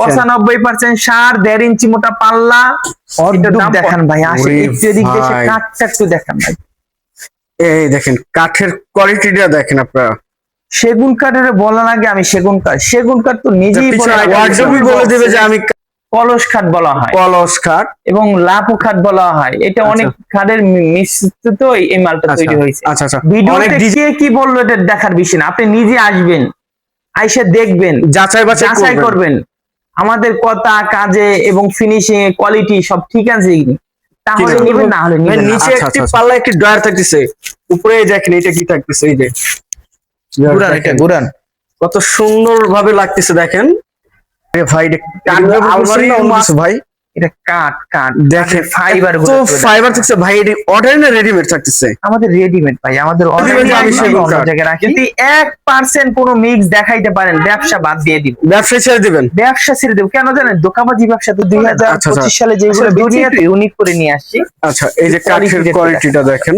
পঁচানব্বই পার্সেন্ট সার দেড় ইঞ্চি মোটা পাল্লা। দেখান ভাই আসে একটু ভাই। কাঠটা একটু দেখান ভাই। এই দেখেন কাঠের কোয়ালিটিটা দেখেন আপনারা। সেগুন কাঠের বলা লাগে আমি সেগুন কাঠ। সেগুন কাঠ তো নিজেই বলে দেবে যে আমি কলস খাট বলা হয়। কলস খাট এবং লাপু খাট বলা হয়। এটা আচ্ছা। অনেক খাটের মিশ্রিত এই মালটা আচ্ছা। তৈরি হয়েছে। আচ্ছা আচ্ছা। ভিডিওতে কে বলল এটা দেখার বিষয় না। আপনি নিজে আসবেন আইসা দেখবেন। যাচাই বাছাই করবেন। আমাদের কথা কাজে এবং ফিনিশিং কোয়ালিটি সব ঠিক আছে কি? তাহলে নেবেন না হলে নেবেন নিচে আচ্ছা, একটি আচ্ছা, পাল্লা একটি ড্রয়ার থাকতেছে। উপরে এই দেখেন এটা কি থাকতেছে এই যে। গুরান এটা গুরান কত সুন্দর ভাবে লাগতেছে দেখেন। ভাই আলমারি ভাই? এটা কাঠ কাঠ। দেখেন ফাইবার তো ফাইবার থাকছে ভাই এটি অর্ডার না রেডিমেড থাকতেছে। আমাদের রেডিমেড ভাই আমাদের অন্য জায়গায় রাখি। যদি এক পার্সেন্ট কোনো মিক্স দেখাইতে পারেন ব্যবসা বাদ দিয়ে দিব। ব্যবসায়ী ছেড়ে দিবেন? ব্যবসা ছেড়ে দেবো। কেন জানেন দোকানবাজি ব্যবসা তো দুই হাজার আচ্ছা, আচ্ছা। পঁচিশ সালে যেগুলো দুনিয়াতে ইউনিক করে নিয়ে আসছি আচ্ছা এই যে কাঠের কোয়ালিটিটা দেখেন।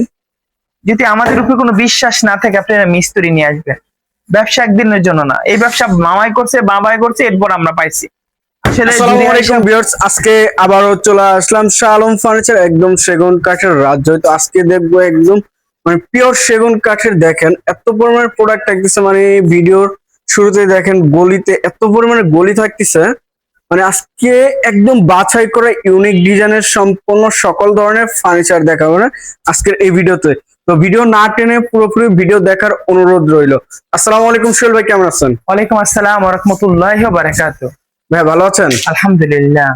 যদি আমাদের উপরে কোনো বিশ্বাস না থাকে আপনারা মিস্ত্রি নিয়ে আসবেন। ব্যবসা একদিনের জন্য না। এই ব্যবসা মামাই করছে বাবাই করছে এরপর আমরা পাইছি। আসসালামু আলাইকুম ভিউয়ার্স আজকে আবারও চলে আসলাম শাহ আলম ফার্নিচার একদম সেগুন কাঠের রাজ্য তো আজকে দেখব একদম মানে পিওর সেগুন কাঠের দেখেন এত পরিমাণে প্রোডাক্ট থাকতেছে মানে ভিডিওর শুরুতে দেখেন গলিতে এত পরিমাণে গলি থাকতেছে মানে আজকে একদম বাছাই করা ইউনিক ডিজাইনের সম্পূর্ণ সকল ধরনের ফার্নিচার দেখাবো না আজকের এই ভিডিওতে। তো ভিডিও না টেনে পুরোপুরি ভিডিও দেখার অনুরোধ রইল। আসসালামু আলাইকুম সোহেল ভাই কেমন আছেন? ওয়ালাইকুম আসসালাম রহমতুল্লাহ বারাকাত ভাই ভালো আছেন? আলহামদুলিল্লাহ।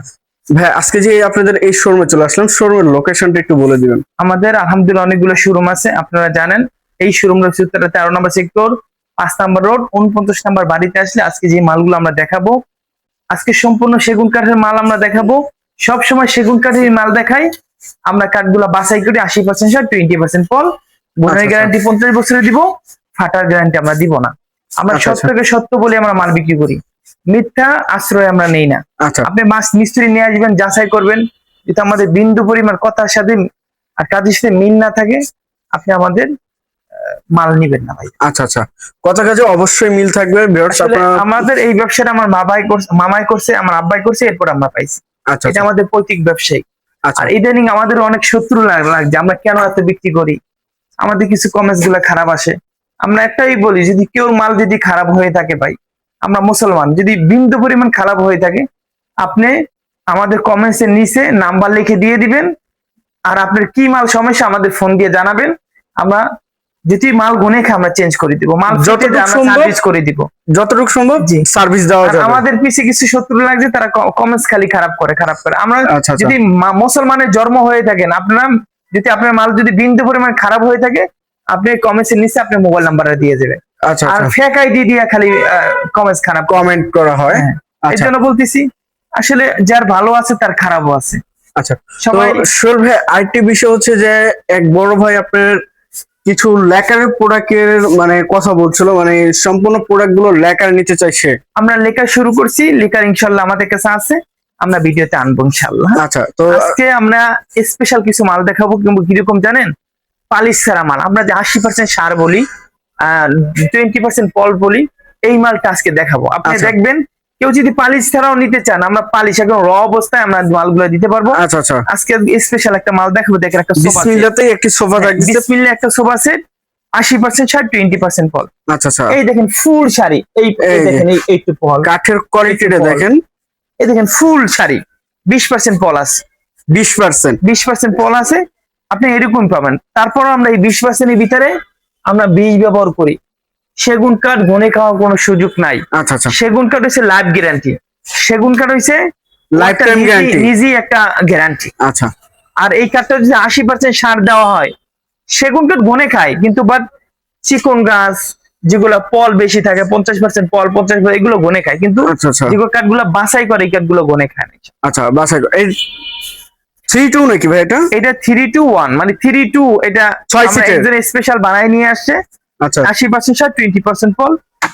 ভাই আজকে যে আপনাদের এই শোরুমে চলে আসলাম শোরুমের লোকেশনটা একটু বলে দিবেন। আমাদের আলহামদুলিল্লাহ অনেকগুলো শোরুম আছে আপনারা জানেন। এই শোরুম রয়েছে উত্তরা তেরো নম্বর সেক্টর পাঁচ নম্বর রোড উনপঞ্চাশ নম্বর বাড়িতে আসলে আজকে যে মালগুলো আমরা দেখাবো আজকে সম্পূর্ণ সেগুন কাঠের মাল আমরা দেখাবো। সব সময় সেগুন কাঠের মাল দেখাই। আমরা কাঠগুলো বাছাই করি আশি পার্সেন্ট সার টোয়েন্টি পার্সেন্ট ফল বোনের আচ্ছা। গ্যারান্টি পঞ্চাশ বছরে দিব ফাটার গ্যারান্টি আমরা দিব না। আমরা আচ্ছা, আচ্ছা। সত্যকে সত্য বলে আমরা মাল বিক্রি করি। মিথ্যা আশ্রয় আমরা নেই না। আচ্ছা। আপনি মাছ মিস্ত্রি নিয়ে আসবেন যাচাই করবেন। যদি আমাদের বিন্দু পরিমাণ কথার সাথে আর কাজের সাথে মিল না থাকে আপনি আমাদের মাল নিবেন না ভাই। আচ্ছা আচ্ছা। কথা কাজে অবশ্যই মিল থাকবে আমাদের এই ব্যবসাটা আমার বাবাই করছে মামাই করছে আমার আব্বাই করছে এরপর আমরা পাইছি। আচ্ছা এটা আমাদের পৈতৃক ব্যবসায়ী। আচ্ছা। আর ইদানিং আমাদের অনেক শত্রু লাগ- লাগছে আমরা কেন এত বিক্রি করি? আমাদের কিছু কমেন্টসগুলো খারাপ আসে। আমরা একটাই বলি যদি কেউ মাল যদি খারাপ হয়ে থাকে ভাই আমরা মুসলমান। যদি বিন্দু পরিমাণ খারাপ হয়ে থাকে আপনি আমাদের কমেন্টস এর নিচে নাম্বার লিখে দিয়ে দিবেন আর আপনার কি মাল সমস্যা আমাদের ফোন দিয়ে জানাবেন। আমরা যদি মাল গুনে খা আমরা চেঞ্জ করে দিব। মাল সার্ভিস করে দিব। যতটুকু সম্ভব জি। সার্ভিস দেওয়া যাবে। আমাদের পিছে কিছু শত্রু লাগছে তারা কমেন্টস খালি খারাপ করে খারাপ করে। আমরা আচ্ছা আচ্ছা। যদি মুসলমানের জন্ম হয়ে থাকেন আপনারা যদি আপনার মাল যদি বিন্দু পরিমাণ খারাপ হয়ে থাকে আপনি কমেন্টস এর নিচে আপনার মোবাইল নাম্বারটা দিয়ে দেবেন। আচ্ছা আর ফেক আইডি দিয়ে খালি কমেন্টস খারাপ। কমেন্ট করা হয়? হ্যাঁ। এর আচ্ছা জন্য বলতেছি আসলে যার ভালো আছে তার খারাপও আছে। আচ্ছা তো সবাই সোহেল ভাই আরেকটি বিষয় হচ্ছে যে এক বড় ভাই আপনার কিছু লেকারের প্রোডাক্টের মানে কথা বলছিল মানে সম্পূর্ণ প্রোডাক্টগুলো লেকার নিতে চাইছে। আমরা লেখা শুরু করছি লেখার ইনশাল্লাহ আমাদের কাছে আছে আমরা ভিডিওতে আনব ইনশাল্লাহ। আচ্ছা তো আজকে আমরা স্পেশাল কিছু মাল দেখাবো কিন্তু কীরকম জানেন? পালিশ সারা মাল আমরা যে আশি পার্সেন্ট সার বলি টোয়েন্টি পার্সেন্ট পল বলি এই মালটা আজকে দেখাবো। আপনি আচ্ছা। দেখবেন কেউ যদি পালিশ ছাড়াও নিতে চান আমরা পালিশ একদম র অবস্থায় আমরা মালগুলো দিতে পারব। আচ্ছা আচ্ছা। আজকে স্পেশাল একটা মাল দেখাবো দেখেন একটা সোফা বিসমিল্লাতেই একটি সোফা থাকতেছে বিসমিল্লা একটা সোফা সেট আশি পার্সেন্ট সার টোয়েন্টি পার্সেন্ট পল। আচ্ছা আচ্ছা। এই দেখেন ফুল শাড়ি। এই। দেখেন এই একটু পল। কাঠের কোয়ালিটিটা দেখেন। এই দেখেন ফুল শাড়ি। বিশ পার্সেন্ট পল আছে। বিশ পার্সেন্ট বিশ পার্সেন্ট পল আছে। আপনি এরকম পাবেন। তারপর আমরা এই বিশ পার্সেন্টের ভিতরে আমরা বীজ ব্যবহার করি। সেগুন কাঠ গনে খাওয়ার কোনো সুযোগ নাই। আচ্ছা আচ্ছা। সেগুন কাঠ হচ্ছে লাইফ গ্যারান্টি সেগুন কাঠ হচ্ছে একটা গ্যারান্টি আচ্ছা। আর এই কাঠটা যদি আশি পার্সেন্ট সার দেওয়া হয় সেগুন কাঠ গনে খায় কিন্তু বাট চিকন গাছ যেগুলো পল বেশি থাকে পঞ্চাশ পার্সেন্ট পল পঞ্চাশ এগুলো গনে খায় কিন্তু আচ্ছা আচ্ছা। যেগুলো কাঠগুলো বাছাই করে এই কাঠগুলো গনে খায় আচ্ছা বাসায় এই থ্রি টু নাকি ভাই এটা? এটা থ্রি টু ওয়ান মানে থ্রি টু এটা ছয় সিটের। একজন স্পেশাল বানায় নিয়ে আসছে। আচ্ছা। আশি পার্সেন্ট সার টোয়েন্টি পার্সেন্ট ফল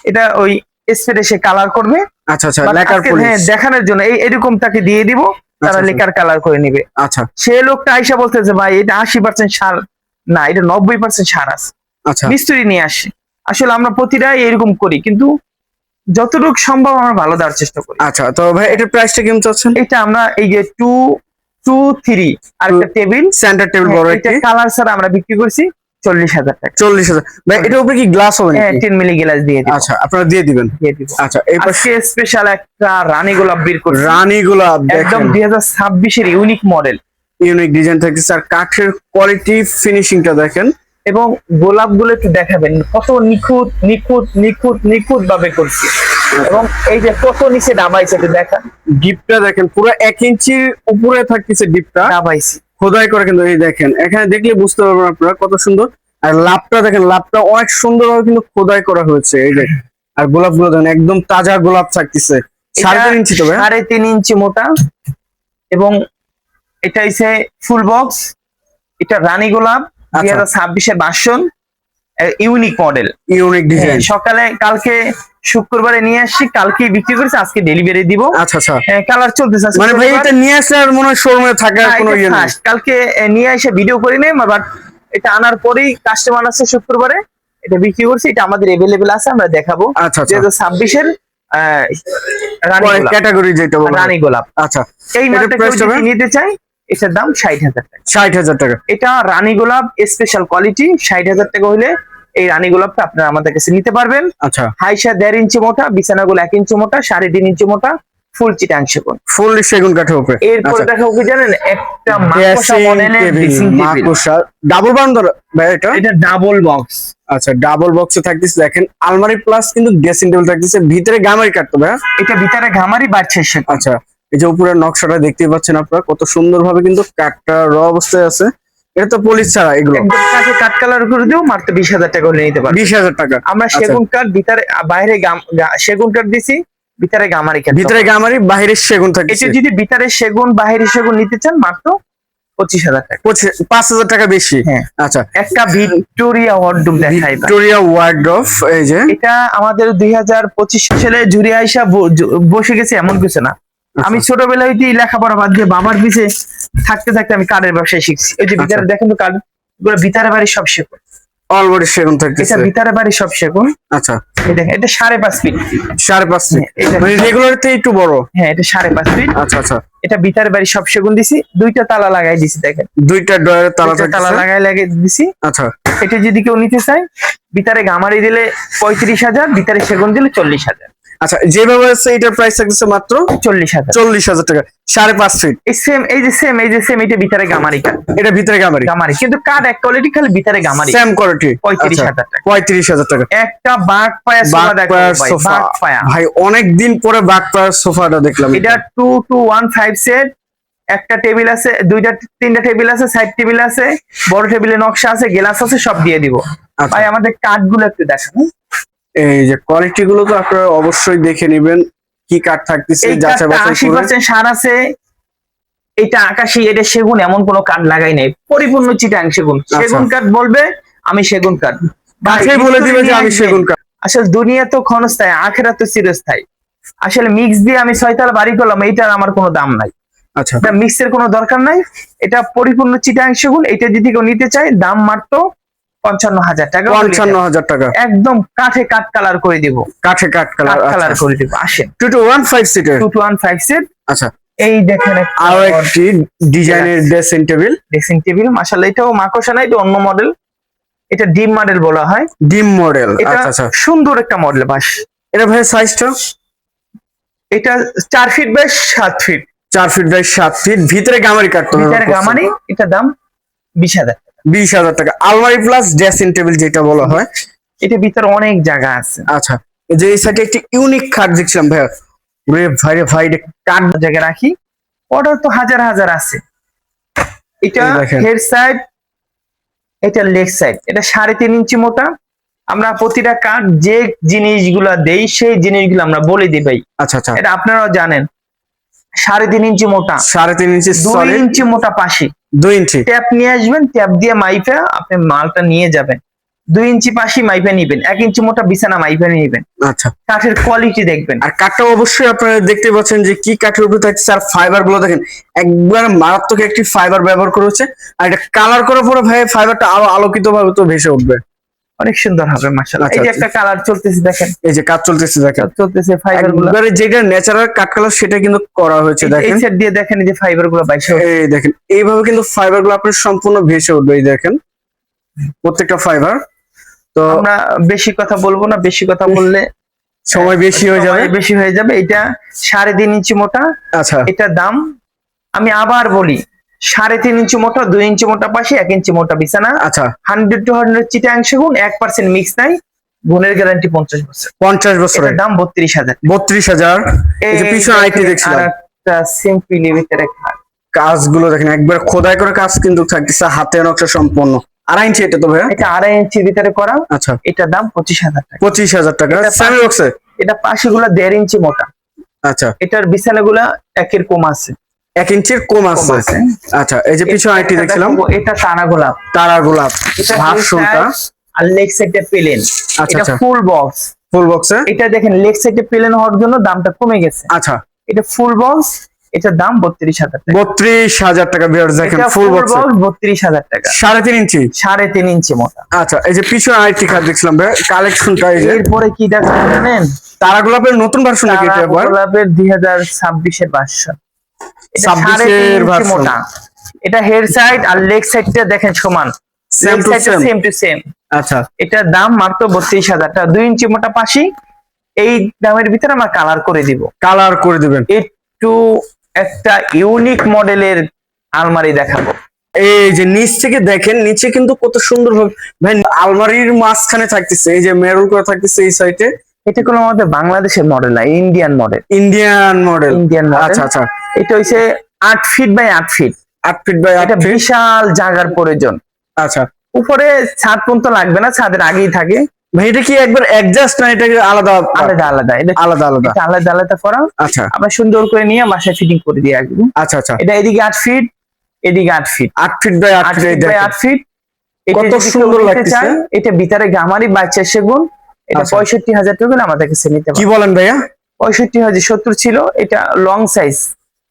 এটা ওই স্প্রে সে কালার করবে। আচ্ছা আচ্ছা লেকার হ্যাঁ দেখানোর জন্য এই এরকম তাকে দিয়ে দিব তারা আচ্ছা, লেকার কালার করে নিবে। আচ্ছা। সে লোকটা আইসা বলতেছে ভাই এটা আশি পার্সেন্ট সার না এটা নব্বই পার্সেন্ট সার আছে। আচ্ছা। মিস্ত্রি নিয়ে আসে। আসলে আমরা প্রতিটাই এরকম করি কিন্তু যতটুকু সম্ভব আমরা ভালো দেওয়ার চেষ্টা করি। আচ্ছা তো ভাই এটার প্রাইসটা কেমন চাচ্ছেন? এটা আমরা এই যে টু টু থ্রি আর একটা টেবিল সেন্টার টেবিল বড় এটা কালার ছাড়া আমরা বিক্রি করছি চল্লিশ হাজার টাকা। চল্লিশ হাজার। ভাই এটার উপরে কি গ্লাস হবে হ্যাঁ টেন মিলি গ্লাস দিয়ে দিব। আচ্ছা আপনারা দিয়ে দিবেন। দিয়ে দিব। আচ্ছা এই পাশে স্পেশাল একটা রানী গোলাপ বের করছি। রানী গোলাপ একদম দুই হাজার ছাব্বিশের ইউনিক মডেল ইউনিক ডিজাইন থাকতেছে আর কাঠের কোয়ালিটি ফিনিশিংটা দেখেন। এবং গোলাপগুলো একটু দেখাবেন। কত নিখুঁত নিখুঁত নিখুঁত নিখুঁত ভাবে করছি। এবং এই যে কত নিচে একটু দেখা। ডিপটা দেখেন পুরো এক ইঞ্চির উপরে থাকতেছে ডিপটা ডাবাইছি খোদাই করে কিন্তু এই দেখেন এখানে দেখলে বুঝতে পারবেন আপনারা কত সুন্দর। আর লাভটা দেখেন লাভটা অনেক সুন্দরভাবে কিন্তু খোদাই করা হয়েছে এই যে আর গোলাপগুলো দেখেন একদম তাজা গোলাপ থাকতেছে। সাড়ে তিন ইঞ্চি তবে সাড়ে তিন ইঞ্চি মোটা। এবং এটা হচ্ছে ফুল বক্স এটা রানী গোলাপ দুই আচ্ছা। হাজার ছাব্বিশের বাসন। ইউনিক মডেল ইউনিক ডিজাইন সকালে কালকে শুক্রবারে নিয়ে আসছি কালকে বিক্রি করেছি আজকে ডেলিভারি দিব। আচ্ছা আচ্ছা। কালার চলতেছে আজকে মানে ভাই এটা নিয়ে আসলে আর মনে হয় শোরুমে থাকার কোনো ইয়ে নেই। কালকে নিয়ে এসে ভিডিও করে নেই বাট এটা আনার পরেই কাস্টমার আছে শুক্রবারে এটা বিক্রি করছি এটা আমাদের এভেলেবেল আছে আমরা দেখাবো। আচ্ছা দুই আচ্ছা হাজার ছাব্বিশের রানী। ক্যাটাগরি যেটা বলা রানী গোলাপ। আচ্ছা। এই মালটা? নিতে চাই এটার দাম ষাট হাজার টাকা। ষাট হাজার টাকা। এটা রানী গোলাপ স্পেশাল কোয়ালিটি ষাট হাজার টাকা হলে এই রানী গোলাপটা আপনারা আমাদের কাছে নিতে পারবেন। আচ্ছা। হাইসা দেড় ইঞ্চি মোটা বিছানাগুলো এক ইঞ্চি মোটা সাড়ে তিন ইঞ্চি মোটা ফুল চিটাংশ কোন ফুল সেগুন কাঠের উপরে। এরপর আচ্ছা। দেখা ওকে জানেন একটা মাকড়সা মডেলের ড্রেসিং ডাবল বাউন্ডার ভাই এটা? এটা ডাবল বক্স আচ্ছা ডাবল বক্সে থাকতেছে দেখেন আলমারি প্লাস কিন্তু ড্রেসিং টেবিল থাকতেছে ভিতরে গামারি কাটতে ভাই। এটা ভিতরে ঘামারি বাড়ছে আচ্ছা। এই যে উপরের নকশাটা দেখতে পাচ্ছেন আপনারা কত সুন্দরভাবে কিন্তু কাঠটা র অবস্থায় আছে। এটা তো পলিশ ছাড়া এগুলো। একদম কাঠ কালার করে দিও মাত্র বিশ হাজার টাকা হলে নিতে পারবে বিশ হাজার টাকা। আমরা আচ্ছা। সেগুন কাঠ ভিতরে বাইরে সেগুন কাঠ দিছি ভিতরে গামারি কাঠ। ভিতরে গামারি বাইরে সেগুন এটা যদি ভিতরে সেগুন বাহিরে সেগুন নিতে চান মাত্র পঁচিশ হাজার টাকা। পাঁচ হাজার টাকা বেশি। হ্যাঁ। আচ্ছা। একটা ভিক্টোরিয়া ওয়ার্ডরুম দেখাই। ভিক্টোরিয়া ওয়ার্ড্রফ এই যে। এটা আমাদের দুই হাজার পঁচিশ সালে জুড়ে আইসা বসে গেছে এমন কিছু না। আমি ছোটবেলা হইতেই লেখাপড়া বাদ দিয়ে বাবার পিছে থাকতে থাকতে আমি কার্ডের ব্যবসায় শিখছি। ওই যে ভিতরে আচ্ছা। দেখেন তো কার্ডগুলো ভিতরে বাড়ি সব শেখুন অলরেডি সেগুন থাকতেছে। এটা ভিতরে বাড়ি সব শেখুন আচ্ছা। এই দেখেন এটা সাড়ে পাঁচ ফিট। সাড়ে পাঁচ হ্যাঁ, এটা- মানে রেগুলার থেকে একটু বড়? হ্যাঁ এটা সাড়ে পাঁচ ফিট। আচ্ছা আচ্ছা। এটা ভিতরে বাড়ি সব সেগুন দিছি। দুইটা তালা লাগাই দিছি দেখেন। দুইটা ডয়ের তালা দুইটা তালা লাগাই লাগিয়ে দিছি। আচ্ছা। এটা যদি কেউ নিতে চায় ভিতরে গামারি দিলে পঁয়ত্রিশ হাজার ভিতরে সেগুন দিলে চল্লিশ হাজার। আচ্ছা যেভাবে আছে এটার প্রাইস মাত্র চল্লিশ হাজার। চল্লিশ হাজার টাকা সাড়ে পাঁচ ফিট এই সেম এই যে সেম এই যে সেম এটা ভিতরে গামারি এটা ভিতরে গামারি। গামারি কিন্তু কাঠ এক কোয়ালিটি খালি ভিতরে গামারি। সেম কোয়ালিটি পঁয়ত্রিশ হাজার টাকা। পঁয়ত্রিশ হাজার টাকা। একটা বাঘ পায়া সোফা ভাই, পায়া। ভাই অনেক দিন পরে বাগ পায়ার সোফাটা দেখলাম এটা two two one five set একটা টেবিল আছে দুইটা তিনটা টেবিল আছে সাইড টেবিল আছে বড় টেবিলে নকশা আছে গ্লাস আছে সব দিয়ে দিব। আচ্ছা। ভাই আমাদের কাঠগুলো একটু দেখান। এই যে কোয়ালিটি গুলো তো আপনারা অবশ্যই দেখে নেবেন কি কাঠ থাকতেছে যাচাই বাছাই করে। পার্সেন্ট সার আছে এটা আকাশি এটা সেগুন এমন কোনো কাঠ লাগাই নাই। পরিপূর্ণ চিটাং সেগুন। সেগুন কাঠ বলবে আমি সেগুন কাঠ। কাঠেই বলে দিবে যে আমি সেগুন কাঠ। আসলে দুনিয়া তো ক্ষণস্থায়ী আখেরা তো চিরস্থায়ী। আসলে মিক্স দিয়ে আমি ছয়তলা বাড়ি করলাম এইটার আমার কোনো দাম নাই। আচ্ছা। এটা মিক্সের কোনো দরকার নাই। এটা পরিপূর্ণ চিটাং সেগুন এটা যদি কেউ নিতে চায় দাম মাত্র পঞ্চান্ন হাজার টাকা পঞ্চান্ন হাজার টাকা। একদম কাঠে কাঠ কালার করে দিব। কাঠে কাঠ কালার কালার করে দিব আসেন। টু টু ওয়ান ফাইভ সিটের? Two two one five set. আচ্ছা। এই দেখেন আরও একটি ডিজাইনের ড্রেসিং টেবিল ড্রেসিং টেবিল মাসাল্লাহ এটাও মাকড়সা না এটা অন্য মডেল এটা ডিম মডেল বলা হয়। ডিম মডেল আচ্ছা আচ্ছা। সুন্দর একটা মডেল বাস। এটা ভাই সাইজটা এটা চার ফিট বাই সাত ফিট চার ফিট বাই সাত ফিট ভিতরে গামারি কাটতে হবে ভিতরে গামারি এটা দাম বিশ হাজার। বিশ হাজার টাকা। আলমারি প্লাস ড্রেসিং টেবিল যেটা বলা হয়। এটা ভিতরে অনেক জায়গা আছে। আচ্ছা এই যে এই সাইডে একটি ইউনিক খাট দেখছিলাম ভাইয়া। রে ভাই রে ভাই রে কাঠ জায়গায় রাখি? অর্ডার তো হাজার হাজার আছে। এটা হেড সাইড এটা লেগ সাইড এটা সাড়ে তিন ইঞ্চি মোটা। আমরা প্রতিটা কাঠ যে জিনিসগুলা দেই সেই জিনিসগুলো আমরা বলে দিই ভাই। আচ্ছা আচ্ছা। এটা আপনারাও জানেন। সাড়ে তিন ইঞ্চি মোটা। সাড়ে তিন ইঞ্চি দুই ইঞ্চি মোটা পাশি। দুই ইঞ্চি। ট্যাপ নিয়ে আসবেন ট্যাপ দিয়ে মাইপে আপনি মালটা নিয়ে যাবেন। দুই ইঞ্চি পাশি মাইপে নিবেন এক ইঞ্চি মোটা বিছানা মাইপে নিবেন। আচ্ছা। কাঠের কোয়ালিটি দেখবেন। আর কাঠটা অবশ্যই আপনারা দেখতে পাচ্ছেন যে কি কাঠের উপরে থাকছে আর ফাইবারগুলো দেখেন। একবার মারাত্মক একটি ফাইবার ব্যবহার করেছে আর এটা কালার করার পরে ভাই ফাইবারটা আরও আলোকিত ভাবে তো ভেসে উঠবে। অনেক সুন্দর হবে মাশাআল্লাহ। আচ্ছা, এই যে আচ্ছা। একটা কালার চলতেছে দেখেন। এই যে কাজ চলতেছে দেখেন। চলতেছে ফাইবারগুলো। একবারে যেটা ন্যাচারাল কাট কালার সেটা কিন্তু করা হয়েছে এই সেট দিয়ে দেখেন এই যে ফাইবারগুলো বাইশে এই দেখেন এইভাবে কিন্তু ফাইবারগুলো আপনার সম্পূর্ণ ভেসে উঠবে এই দেখেন। প্রত্যেকটা ফাইবার তো আমরা বেশি কথা বলব না বেশি কথা বললে সময় বেশি হয়ে যাবে। বেশি হয়ে যাবে। এটা সাড়ে তিন ইঞ্চি মোটা। আচ্ছা। এটার দাম আমি আবার বলি সাড়ে তিন ইঞ্চি মোটা দুই ইঞ্চি মোটা পাশে এক ইঞ্চি মোটা বিছানা। আচ্ছা। হান্ড্রেড টু হান্ড্রেড চিটাংশ গুণ এক পার্সেন্ট মিক্স নাই গুণের গ্যারান্টি পঞ্চাশ বছর। পঞ্চাশ বছরের। দাম বত্রিশ হাজার বত্রিশ হাজার। পিছনে আইটি দেখছিলাম। সিম্পলি ভিতরে। কাজগুলো দেখেন একবার খোদাই করে কাজ কিন্তু থাকতেছে হাতে নকশা সম্পূর্ণ আড়াই ইঞ্চি এটা তো ভাইয়া? এটা আড়াই ইঞ্চির ভিতরে করা। আচ্ছা। এটার দাম পঁচিশ হাজার টাকা। পঁচিশ হাজার টাকা। এটা সেমি বক্সে এটা পাশে গুলা দেড় ইঞ্চি মোটা। আচ্ছা। এটার বিছানা গুলা একের কম আছে। এক ইঞ্চির কম আছে। আচ্ছা এই যে পিছনে আইটি দেখছিলাম এটা টানা গোলাপ। তারা গোলাপ এটা ভার্সনটা আর লেগ সাইডে পেলেন আচ্ছা এটা ফুল বক্স ফুল বক্সে এটা দেখেন লেগ সাইডে প্লেন হওয়ার জন্য দামটা কমে গেছে। আচ্ছা। এটা ফুল বক্স এটার দাম বত্রিশ হাজার টাকা। বত্রিশ হাজার টাকা ভিউয়ার্স দেখেন ফুল বক্স বত্রিশ হাজার টাকা। সাড়ে তিন ইঞ্চি? সাড়ে তিন ইঞ্চি মোটা। আচ্ছা এই যে পিছনে আরেকটি কাজ দেখছিলাম ভাই কালেকশনটা এই যে। এরপরে কি দেখেন জানেন? তারা গোলাপের নতুন ভার্সন নাকি এটা গোলাপের দুই হাজার ছাব্বিশের ভার্সন 26 এর version। মোটা। এটা হেড সাইড আর লেগ সাইডটা দেখেন সমান। সেম টু সেম আচ্ছা। এটার দাম মাত্র বত্রিশ হাজার টাকা। দুই ইঞ্চি মোটা পাশি। এই দামের ভিতরে আমরা কালার করে দিব। কালার করে দিবেন। একটু একটা ইউনিক মডেলের আলমারি দেখাবো। এই যে নিচ থেকে দেখেন নিচে কিন্তু কত সুন্দর ভাবে ভাই আলমারির মাঝখানে থাকতেছে এই যে মেরুল করে থাকতেছে এই সাইডে এটা কোনো আমাদের বাংলাদেশের মডেল না Indian model Indian model Indian model আচ্ছা আচ্ছা। এটা হইছে আট ফিট বাই আট ফিট আট ফিট বাই এটা বিশাল জায়গার প্রয়োজন। আচ্ছা। উপরে ছাদ পর্যন্ত লাগবে না ছাদের আগেই থাকে। ভাই এটা কি একবার অ্যাডজাস্ট না এটাকে আলাদা আলাদা? আলাদা এটা আলাদা আলাদা। আলাদা আলাদা করা? আচ্ছা। আমরা সুন্দর করে নিয়ে বাসায় ফিটিং করে দিয়ে আসব আচ্ছা আচ্ছা। এটা এদিকে আট ফিট এদিকে আট ফিট আট ফিট বাই আট ফিট বাই আট ফিট এটা কত সুন্দর লাগতেছে। এটা ভিতরে গামারি বাচ্চা সেগুন। এটা আচ্ছা। পঁয়ষট্টি হাজার টাকা আমাদের কাছে নিতে কি বলেন ভাইয়া? পঁয়ষট্টি হাজার সত্তর ছিল এটা লং সাইজ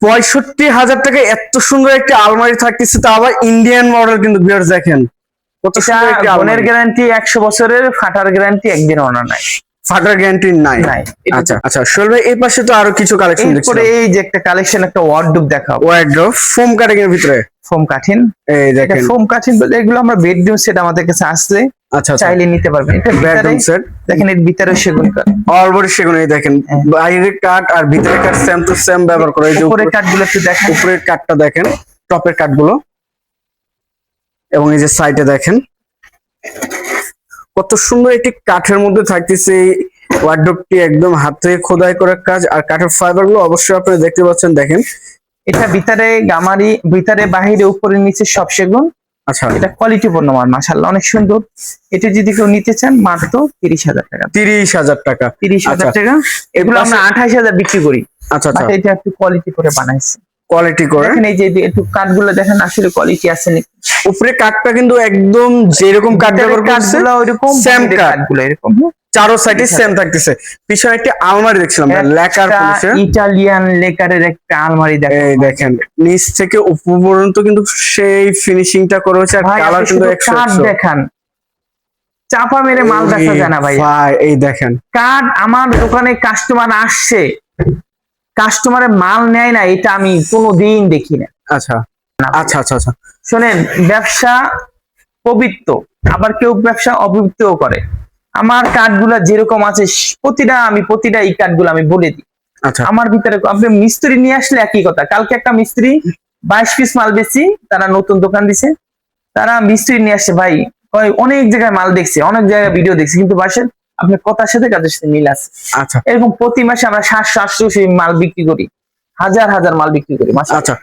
পঁয়ষট্টি হাজার টাকা এত সুন্দর একটি আলমারি থাকতেছে তা আবার ইন্ডিয়ান মডেল কিন্তু বিয়ার দেখেন। কত সুন্দর একটি গ্যারান্টি একশো বছরের ফাটার গ্যারান্টি একদিন অনা নাই। ফাটার গ্যারান্টি নাই। আচ্ছা আচ্ছা সোহেল ভাই এই পাশে তো আরও কিছু কালেকশন দেখছি এই যে একটা কালেকশন একটা ওয়ার্ডরোব দেখাবো ওয়াইড্রোব ফোম কাটিং এর ভিতরে। ফোম কাঠিন এই দেখেন। ফোম কাঠিন বলতে এগুলো আমরা বেডরুম সেট আমাদের কাছে আসছে আচ্ছা আচ্ছা। চাইলে নিতে পারবেন। এটা বেডরুম সেট দেখেন এর ভিতরে সেগুন কাঠ অলবডি সেগুন এই দেখেন। হ্যাঁ। বাইরের কাঠ আর ভিতরের কাঠ সেম টু সেম ব্যবহার করে। এই যে উপরে উপরে- কাঠগুলো একটু দেখেন। উপরের কাঠটা দেখেন টপের কাঠগুলো এবং এই যে সাইডে দেখেন। কত সুন্দর একটি কাঠের মধ্যে থাকতেছে এই ওয়ার্ডরোবটি একদম হাতে খোদাই করার কাজ। আর কাঠের ফাইবারগুলো অবশ্যই আপনারা দেখতে পাচ্ছেন দেখেন। এটা ভিতরে গামারি ভিতরে বাহিরে উপরে নিচে সব সেগুন। আচ্ছা। এটা কোয়ালিটি পূর্ণ মাল মাশাআল্লাহ অনেক সুন্দর। এটা যদি কেউ নিতে চান মাত্র তিরিশ হাজার টাকা। তিরিশ হাজার টাকা। তিরিশ হাজার আচ্ছা। টাকা। এগুলো আমরা আঠাশ হাজার বিক্রি করি। আচ্ছা আচ্ছা। এটা একটু কোয়ালিটি করে বানাইছে। কোয়ালিটি করে। দেখেন এই যে একটু কাঠগুলো দেখেন আসলে কোয়ালিটি আছে নাকি উপরে কাঠটা কিন্তু একদম যেরকম কাঠ ব্যবহার করছে বাইরের কাঠ। এরকম। চারো সাইডে সেম থাকতেছে। পিছনে একটি আলমারি দেখছিলাম লেকার একটা পুলিশে ইটালিয়ান লেকারের একটা আলমারি দেখেন এই দেখেন নিচ থেকে উপর পর্যন্ত কিন্তু সেই ফিনিশিংটা করা হয়েছে আর কালার কিন্তু একশো কাঠ দেখান। চাপা মেরে মাল দেখা যায় না ভাই। ভাই এই দেখেন। কাঠ আমার দোকানে কাস্টমার আসছে। কাস্টমারের মাল নেয় না এটা আমি কোনোদিন দেখি না। আচ্ছা। আচ্ছা আচ্ছা আচ্ছা। শোনেন ব্যবসা পবিত্র আবার কেউ ব্যবসা অপবিত্রও করে। আমার কাঠগুলা যেরকম আছে প্রতিটা আমি প্রতিটা এই কাঠগুলো আমি বলে দিই। আচ্ছা। আমার ভিতরে আপনি মিস্ত্রি নিয়ে আসলে একই কথা। কালকে একটা মিস্ত্রি বাইশ পিস মাল বেশি তারা নতুন দোকান দিছে। তারা মিস্ত্রি নিয়ে আসছে ভাই অনেক জায়গায় মাল দেখছে অনেক জায়গায় ভিডিও দেখছে কিন্তু বাসের আপনার কথার সাথে কাজের সাথে মিল আছে। আচ্ছা। এরকম প্রতি মাসে আমরা সাতশো আটশো সেই মাল বিক্রি করি। হাজার হাজার মাল বিক্রি করি আচ্ছা।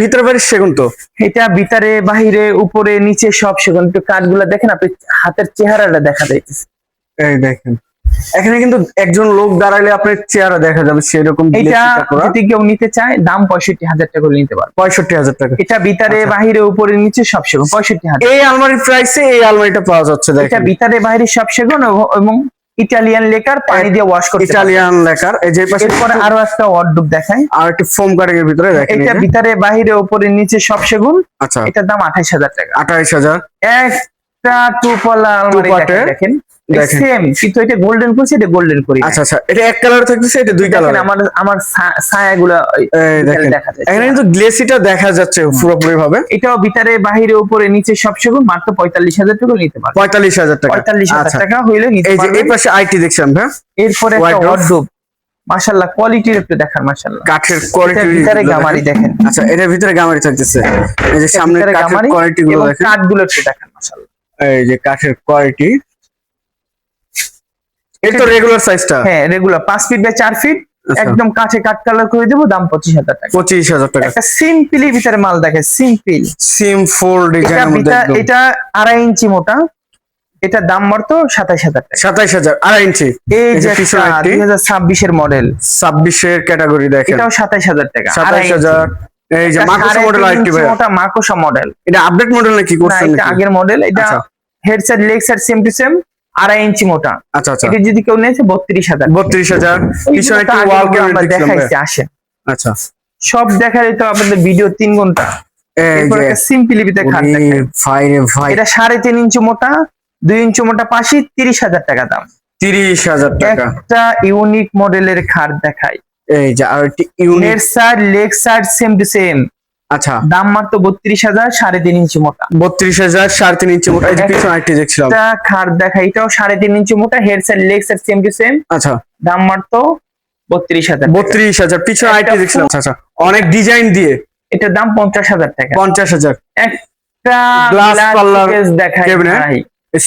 ভিতরে বাড়ি সেগুন তো। এটা ভিতরে বাহিরে উপরে নিচে সব সেখানে একটু কাঠগুলা দেখেন আপনি হাতের চেহারাটা দেখা যাইতেছে। এই দেখেন। এখানে কিন্তু একজন লোক দাঁড়াইলে আপনার চেহারা দেখা যাবে সেরকম এটা যদি কেউ নিতে চায় দাম পঁয়ষট্টি হাজার টাকা করে নিতে পারবে। পঁয়ষট্টি হাজার টাকা। এটা ভিতরে আচ্ছা। বাহিরে উপরে নিচে সব সেগুন পঁয়ষট্টি হাজার। এই আলমারির প্রাইসে এই আলমারিটা পাওয়া যাচ্ছে এটা ভিতরে বাইরে সব সেগুন এবং ইটালিয়ান লেকার পানি দিয়ে ওয়াশ করতে ইটালিয়ান লেকার এই যে পাশে পরে আরও একটা ওয়ার্ডরোব দেখাই। আর একটা ফোম কাটিং এর ভিতরে দেখেন এটা ভিতরে বাহিরে উপরে নিচে সব সেগুন। আচ্ছা। এটার দাম আঠাইশ হাজার টাকা। আঠাইশ হাজার। এক একটা টুপলা আলমারি দেখেন। সেম কিন্তু এটা গোল্ডেন করছে এটা গোল্ডেন করি আচ্ছা আচ্ছা এটা এক কালার থাকতেছে এটা দুই কালার আমার আমার দেখেন এখানে কিন্তু গ্লেসিটা দেখা যাচ্ছে পুরোপুরি ভাবে। এটাও ভিতরে বাহিরে উপরে নিচে সব মাত্র পঁয়তাল্লিশ হাজার টাকা নিতে পারবে। পঁয়তাল্লিশ হাজার টাকা। পঁয়তাল্লিশ হাজার আচ্ছা। টাকা হইলে নিতে এই যে এই পাশে আইটি দেখছেন ভাই এরপরে একটা wardrobe। ওয়ার্ডরোব মাশাআল্লাহ কোয়ালিটির একটু দেখার মাশাআল্লাহ। কাঠের কোয়ালিটি ভিতরে গামারি দেখেন। আচ্ছা এটার ভিতরে গামারি থাকতেছে। এই যে সামনে কাঠের কোয়ালিটি গুলো দেখেন। কাঠগুলো একটু দেখান মাশাআল্লাহ। এই যে কাঠের কোয়ালিটি এটা তো রেগুলার সাইজটা হ্যাঁ রেগুলার পাঁচ ফিট বাই চার ফিট আচ্ছা। একদম কাঠে কাঠ কালার করে দেবো দাম পঁচিশ হাজার টাকা। পঁচিশ হাজার টাকা। একটা সিম্পলি ভিতরে মাল দেখে সিম্পল সিম ফোর এটা আড়াই ইঞ্চি মোটা। এটা দাম মাত্র সাতাশ হাজার টাকা। সাতাইশ হাজার আড়াই ইঞ্চি। এই যে। দুই হাজার ছাব্বিশের মডেল ছাব্বিশের ক্যাটাগরি দেখেন। এটাও সাতাশ হাজার টাকা সাতাইশ হাজার। এই যে মাকোসা মডেল আরেকটি ভাই ওটা মাকোসা মডেল এটা আপডেট মডেল নাকি করছেন আগের মডেল এটা। Head side leg side same to same আড়াই ইঞ্চি মোটা। আচ্ছা আচ্ছা। এটা যদি কেউ নিয়েছে বত্রিশ হাজার। বত্রিশ হাজার। পিছনে একটি এইগুলো তো ওয়াল আমরা দেখাইছি ভাই। আচ্ছা। সব দেখালে তো আপনাদের ভিডিও তিন ঘণ্টা। এই এরপর যে একটা সিম্পলি ভিতরে খাট এটা সাড়ে তিন ইঞ্চি মোটা দুই ইঞ্চি মোটা পাশি তিরিশ হাজার টাকা দাম। তিরিশ হাজার টাকা। একটা ইউনিক মডেলের খাট দেখাই। এই যে আর head side leg side same to same আচ্ছা। দাম মাত্র বত্রিশ হাজার সাড়ে তিন ইঞ্চি মোটা। বত্রিশ হাজার সাড়ে তিন ইঞ্চি মোটা। পিছনে আরেকটি দেখছিলাম। খাট এটাও সাড়ে তিন ইঞ্চি মোটা head leg same to same আচ্ছা। দাম মাত্র বত্রিশ হাজার বত্রিশ হাজার। পিছনে আরেকটি দেখছিলাম। আচ্ছা আচ্ছা। অনেক ডিজাইন দিয়ে। এটার দাম পঞ্চাশ হাজার টাকা। পঞ্চাশ হাজার। একটা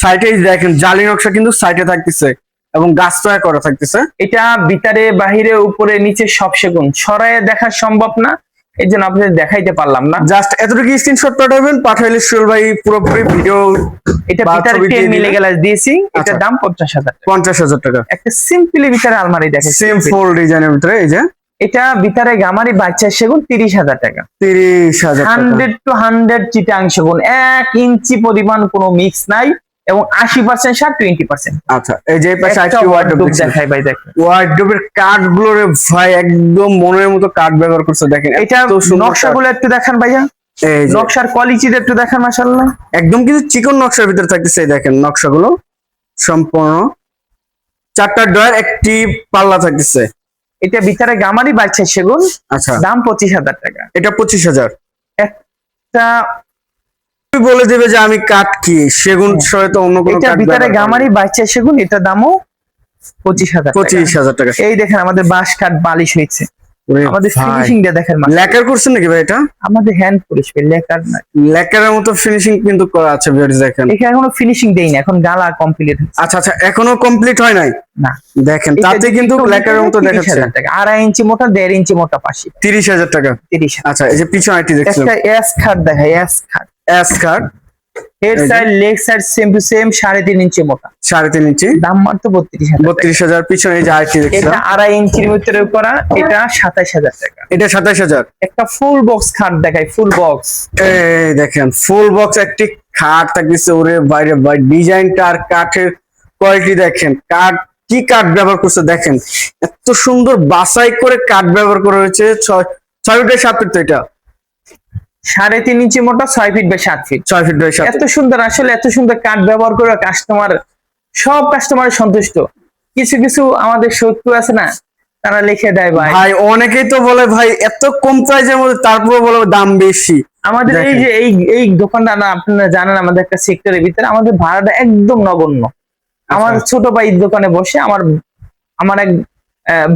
সাইটে দেখেন জালি নকশা কিন্তু সাইটে থাকতেছে এবং গাছ তৈরি করা থাকতেছে। এটা ভিতরে বাহিরে উপরে নিচে সব সেগুন। সরাইয়ে দেখা সম্ভব না। এই জন্য আপনাদের দেখাইতে পারলাম না। জাস্ট এতটুকু স্ক্রিনশট পাঠাবেন পাঠাইলে সুল ভাই পুরোপুরি ভিডিও এটা ভিতরে ছবি দিয়ে টেন মিলে দিবেন। গ্লাস দিয়েছি আচ্ছা। এটার দাম পঞ্চাশ হাজার টাকা। পঞ্চাশ হাজার টাকা। একটা সিম্পলি ভিতরে আলমারি দেখে সেম ফুল ডিজাইনের ভিতরে এই যে। এটা ভিতরে গামারি বাচ্চা সেগুন তিরিশ হাজার টাকা। তিরিশ হাজার টাকা। হান্ড্রেড টু হান্ড্রেড চিটাং সেগুন এক ইঞ্চি পরিমাণ কোনো মিক্স নাই। এবং আশি পার্সেন্ট সার টোয়েন্টি পার্সেন্ট আচ্ছা এই যে পাশে আরেকটি ওয়ার্ডরোব দেখাই ভাই দেখেন। ওয়ার্ডরোবের কাঠগুলো রে ভাই একদম মনের মতো কাঠ ব্যবহার করছে দেখেন এটা সুন্দর নকশাগুলো একটু দেখান ভাইয়া। নকশার কোয়ালিটিটা একটু দেখান মাসাল্লাহ একদম কিন্তু চিকন নকশার ভিতরে থাকতেছে দেখেন নকশাগুলো। সম্পূর্ণ। চারটা ডয়ার একটি পাল্লা থাকতেছে। এটা ভিতরে গামারি বাচ্চা সেগুন। আচ্ছা। দাম পঁচিশ হাজার টাকা। এটা পঁচিশ হাজার। একটা বলে দিবে যে আমি কাঠ কি? সেগুন সহ তো অন্য কোনো এটা ভিতরে না। গামারি বাচ্চা সেগুন এটা দামও পঁচিশ হাজার টাকা। পঁচিশ হাজার টাকা। এই দেখেন আমাদের বাঁশ কাঠ বালিশ হয়েছে। আমাদের দেখেন। লেকার করছেন নাকি ভাই এটা? আমাদের হ্যান্ড পলিশ লেকার না। লেকারের মতো ফিনিশিং কিন্তু করা আছে ভিউয়ার্স দেখেন। এখানে এখনও ফিনিশিং দেইনি এখন গালা কমপ্লিট আচ্ছা আচ্ছা এখনও কমপ্লিট হয় নাই? না। দেখেন তাতে কিন্তু লেকারের মতো দেখাচ্ছে। আড়াই ইঞ্চি মোটা দেড় ইঞ্চি মোটা পাশি। তিরিশ হাজার টাকা। তিরিশ আচ্ছা এই যে পিছনে আইটি একটা এস খাট দেখাই এস খাট card head side leg side same to same সাড়ে তিন ইঞ্চি মোটা। সাড়ে তিন ইঞ্চি। দাম মাত্র বত্রিশ হাজার বত্রিশ হাজার পিছনে যে আইটি এটা আড়াই ইঞ্চির ভিতরে করা এটা সাতাইশ হাজার টাকা। এটা সাতাশ হাজার। একটা ফুল বক্স খাট দেখাই ফুল বক্স এই দেখেন ফুল বক্স একটি খাট থাকতেছে ওরে বাইরে বাই ডিজাইনটা আর কাঠের কোয়ালিটি দেখেন। কাঠ কি কাঠ ব্যবহার করছে দেখেন। এত সুন্দর বাছাই করে কাঠ ব্যবহার করা হয়েছে ছয় ছয় ফিট সাত ফিট তো এটা। সাড়ে তিন ইঞ্চি মোটা ছয় ফিট বাই সাত ফিট ছয় ফিট এত সুন্দর আসলে এত সুন্দর কাঠ ব্যবহার করে কাস্টমার সব কাস্টমার সন্তুষ্ট। কিছু কিছু আমাদের শত্রু আছে না তারা লিখে দেয় ভাই। ভাই অনেকেই তো বলে ভাই এত কম প্রাইজের মধ্যে তারপরে বলে দাম বেশি। আমাদের এই যে এই এই দোকানটা না আপনারা জানেন আমাদের একটা সেক্টরের ভিতরে আমাদের ভাড়াটা একদম নগণ্য। আমার আচ্ছা। ছোট ভাই দোকানে বসে আমার আমার এক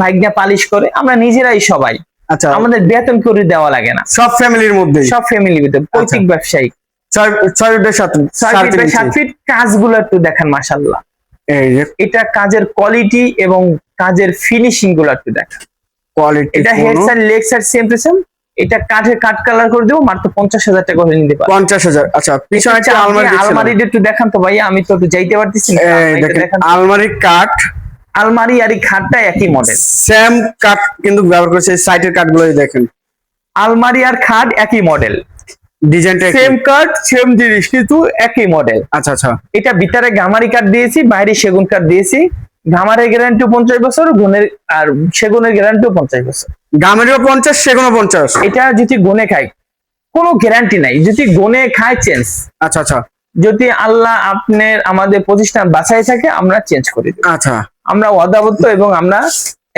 ভাগ্না পালিশ করে আমরা নিজেরাই সবাই। আচ্ছা। আমাদের বেতন করে দেওয়া লাগে না। সব ফ্যামিলির মধ্যে সব ফ্যামিলি ভিতরে পৈতৃক ব্যবসায়ী। ছয় ছয় ফিট সাত ফিট ছয় সাড়ে ফিট তিন বাই সাত ইঞ্চি। ফিট কাজগুলো একটু দেখেন মাসাল্লাহ এটা কাজের কোয়ালিটি এবং কাজের ফিনিশিংগুলো একটু দেখেন। কোয়ালিটি এটা head side leg side same to same এটা কালার করে দেবো মাত্র পঞ্চাশ হাজার টাকা করে নিতে পারব। পঞ্চাশ হাজার। আচ্ছা পিছনে আলমারি। একটু দেখান তো ভাইয়া আমি তো একটু যাইতে পারতেছি। আলমারি কাঠ আলমারি আর এই খাটটা একই মডেল সেম কাঠ কিন্তু ব্যবহার করেছে সাইটের কাঠ গুলোই দেখেন। আলমারি আর খাট একই মডেল ডিজাইনটা। সেম কাঠ সেম জিনিস কিন্তু একই মডেল আচ্ছা আচ্ছা। এটা ভিতরে গামারি কাঠ দিয়েছি বাইরে সেগুন কাঠ দিয়েছি। গামারের গ্যারান্টি পঞ্চাশ বছর গুণের আর সেগুনের গ্যারান্টিও পঞ্চাশ বছর। গামেরও পঞ্চাশ সেগুলো পঞ্চাশ। এটা যদি গুনে খাই কোনো গ্যারান্টি নাই। যদি গুনে খায় চেঞ্জ আচ্ছা আচ্ছা। যদি আল্লাহ আপনার আমাদের প্রতিষ্ঠান বাছাই থাকে আমরা চেঞ্জ করি আচ্ছা। আমরা অদাবদ্ধ এবং আমরা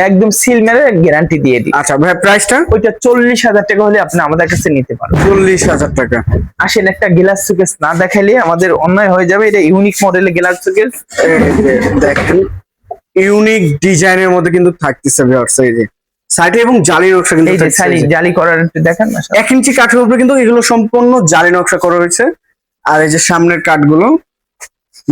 একদম সিল মেরে গ্যারান্টি দিয়ে দিই। আচ্ছা ভাই প্রাইসটা ওইটা চল্লিশ হাজার টাকা হলে আপনি আমাদের কাছে নিতে পারেন। চল্লিশ হাজার টাকা। আসেন একটা গ্লাস সুকেস না দেখাইলে আমাদের অন্যায় হয়ে যাবে। এটা ইউনিক মডেলের গ্লাস সুকেস দেখেন ইউনিক ডিজাইনের মধ্যে কিন্তু থাকতেছে ভিউয়ার্স এই যে। সাইডে এবং জালি নকশা কিন্তু এই যে থাকতেছে, জালি করার দেখেন না এক ইঞ্চি কাঠের উপরে কিন্তু এগুলো সম্পূর্ণ জালি নকশা করা হয়েছে। আর এই যে সামনের কাঠগুলো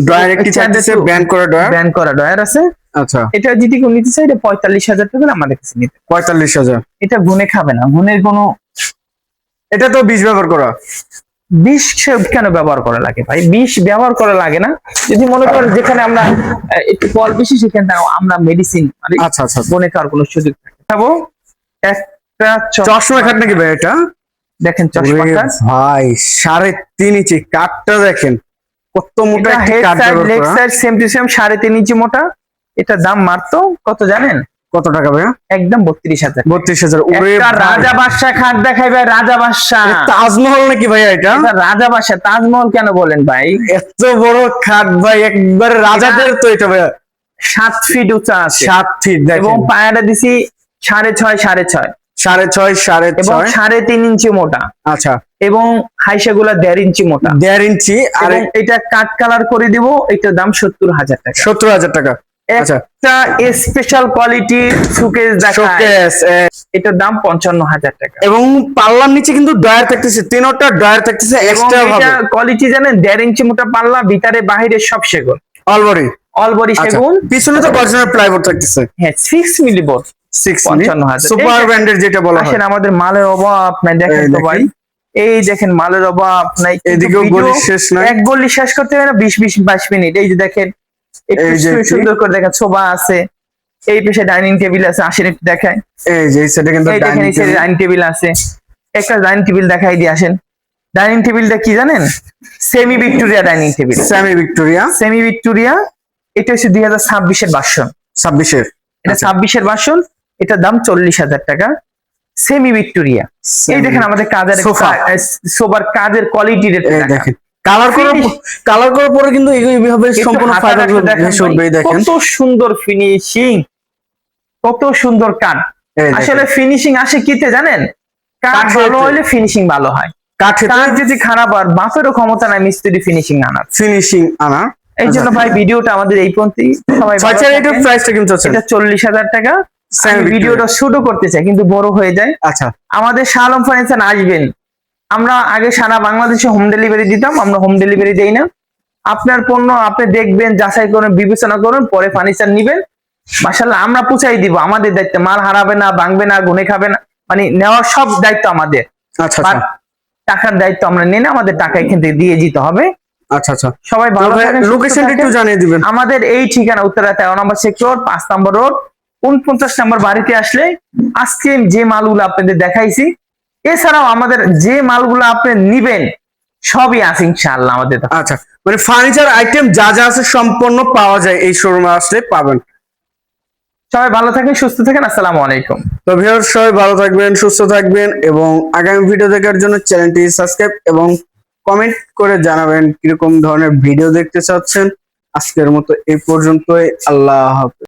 ড্রয়ার একটি থাকতেছে ব্যান্ড করা ড্রয়ার। ব্যান করা ডয়ার আছে। আচ্ছা। এটা যদি কেউ নিতে চাই এটা পঁয়তাল্লিশ হাজার টাকা আমাদের কাছে নিতে পঁয়তাল্লিশ হাজার। এটা গুনে খাবে না। গুণের কোনো এটা তো বিষ ব্যবহার করা। বিষ কেন ব্যবহার করা লাগে ভাই? বিষ ব্যবহার করা লাগে না। যদি মনে করেন যেখানে আমরা একটু ফল বেশি সেখানে আমরা মেডিসিন আচ্ছা আচ্ছা বনে খাওয়ার কোনো সুযোগ খাব? একটা চশমা খাট নাকি ভাই এটা? দেখেন চশমাটা। ভাই সাড়ে তিন ইঞ্চি। কাঠটা দেখেন কত মোটা head side leg side same to same সাড়ে তিন ইঞ্চি মোটা। এটা দাম মারতো কত জানেন? কত টাকা ভাইয়া? একদম বত্রিশ হাজার। বত্রিশ হাজার। রাজা বাদশাহ খাট দেখাই ভাই রাজা বাদশাহ। তাজমহল নাকি ভাইয়া এটা? রাজা বাদশাহ তাজমহল কেন বলেন ভাই? এত বড় খাট ভাই একবার রাজাদের তো এটা ভাইয়া। সাত ফিট উঁচা আছে। সাত ফিট এবং পায়াটা দিছি সাড়ে ছয় সাড়ে ছয়। সাড়ে ছয় সাড়ে এবং সাড়ে তিন ইঞ্চি মোটা। আচ্ছা। এবং হাইসাগুলা দেড় ইঞ্চি মোটা। দেড় ইঞ্চি আর এটা কাট কালার করে দিব এটার দাম সত্তর হাজার টাকা। সত্তর হাজার টাকা। একটা স্পেশাল কোয়ালিটি সুকেস দেখায়। শোকেস এটার দাম পঞ্চান্ন হাজার টাকা। এবং পাল্লার নিচে কিন্তু ডয়ার থাকতেছে তিনটা ডয়ার থাকতেছে এক্সট্রা ভাবে এটা কোয়ালিটি জানেন দেড় ইঞ্চি মোটা পাল্লা ভিতরে বাহিরে সব সেগুন। অলবডি অলবডি আচ্ছা সেগুন। পিছনে তো গর্জনের প্লাইবোর্ড থাকতেছে। হ্যাঁ six milli board six 55,000 super ব্র্যান্ডের যেটা বলা হয়। আসেন আমাদের মালের অভাব নাই দেখেন তো ভাই। এই দেখেন মালের অভাব নাই এদিকেও গলি শেষ নাই। এক গলি শেষ করতে হবে না বিশ বিশ বাইশ মিনিট। এই যে দেখেন সুন্দর করে দেখেন শোভা আছে। এই পেশে ডাইনিং টেবিল আছে আসেন একটু দেখায় এই যে কিন্তু এই এই ডাইনিং টেবিল আছে। একটা ডাইনিং টেবিল দেখাই দিয়ে আসেন। ডাইনিং টেবিলটা কি জানেন? Semi Victoria dining table semi Victoria semi Victoria এটা হচ্ছে দুই হাজার ছাব্বিশের ভার্সন ছাব্বিশের। এটা আচ্ছা। ছাব্বিশের ভার্সন এটার দাম চল্লিশ হাজার টাকা। সেমি ভিক্টোরিয়া এই দেখেন আমাদের কাজের সোফা। সোবার কাজের কোয়ালিটি দেখেন। কালার করার কালার করার পরে কিন্তু এইভাবে সম্পূর্ণ ফাইবারগুলো ভেসে উঠবে দেখেন। কত সুন্দর ফিনিশিং কত সুন্দর দেখেন। আসলে ফিনিশিং আসে কিতে জানেন? কাঠ ভালো হলে ফিনিশিং ভালো হয়। কাঠে কাঠ যদি খারাপ আর বাপেরও ক্ষমতা নাই মিস্ত্রি ফিনিশিং আনার। ফিনিশিং আনা। এই জন্য ভাই ভিডিওটা আমাদের এই পর্যন্তই। সবাই এটার প্রাইসটা কিন্তু এটা চল্লিশ হাজার টাকা। ভিডিওটা ছোট করতে চাই কিন্তু বড় হয়ে যায়। আচ্ছা। আমাদের শালম ফার্নিচার আসবেন। আমরা আগে সারা বাংলাদেশে হোম ডেলিভারি দিতাম আমরা হোম ডেলিভারি দেই না। আপনার পণ্য আপনি দেখবেন যাচাই করুন বিবেচনা করুন পরে ফার্নিচার নিবেন। মাসাল্লাহ আমরা পুচাই দিব। আমাদের দায়িত্ব মাল হারাবে না ভাঙবে না গুনে খাবে না মানে নেওয়ার সব দায়িত্ব আমাদের। আচ্ছা আচ্ছা। টাকার দায়িত্ব আমরা নেই না আমাদের টাকা এখান থেকে দিয়ে দিতে হবে। আচ্ছা আচ্ছা। সবাই ভালো লোকেশনটা একটু জানিয়ে দিবেন। আমাদের এই ঠিকানা উত্তরা তেরো নম্বর সেক্টর পাঁচ নম্বর রোড উনপঞ্চাশ নম্বর বাড়িতে আসলে আজকে যে মালগুলো আপনাদের দেখাইছি এছাড়াও আমাদের যে মালগুলো আপনি নিবেন সবই আছে ইনশাআল্লাহ আমাদের আচ্ছা মানে ফার্নিচার আইটেম যা যা আছে সম্পূর্ণ পাওয়া যায় এই শোরুমে আসলে পাবেন। সবাই ভালো থাকেন সুস্থ থাকেন আসসালামু আলাইকুম। তো ভিউয়ার সবাই ভালো থাকবেন সুস্থ থাকবেন এবং আগামী ভিডিও দেখার জন্য চ্যানেলটি সাবস্ক্রাইব এবং কমেন্ট করে জানাবেন কীরকম ধরনের ভিডিও দেখতে চাচ্ছেন। আজকের মতো এই পর্যন্তই আল্লাহ হাফেজ।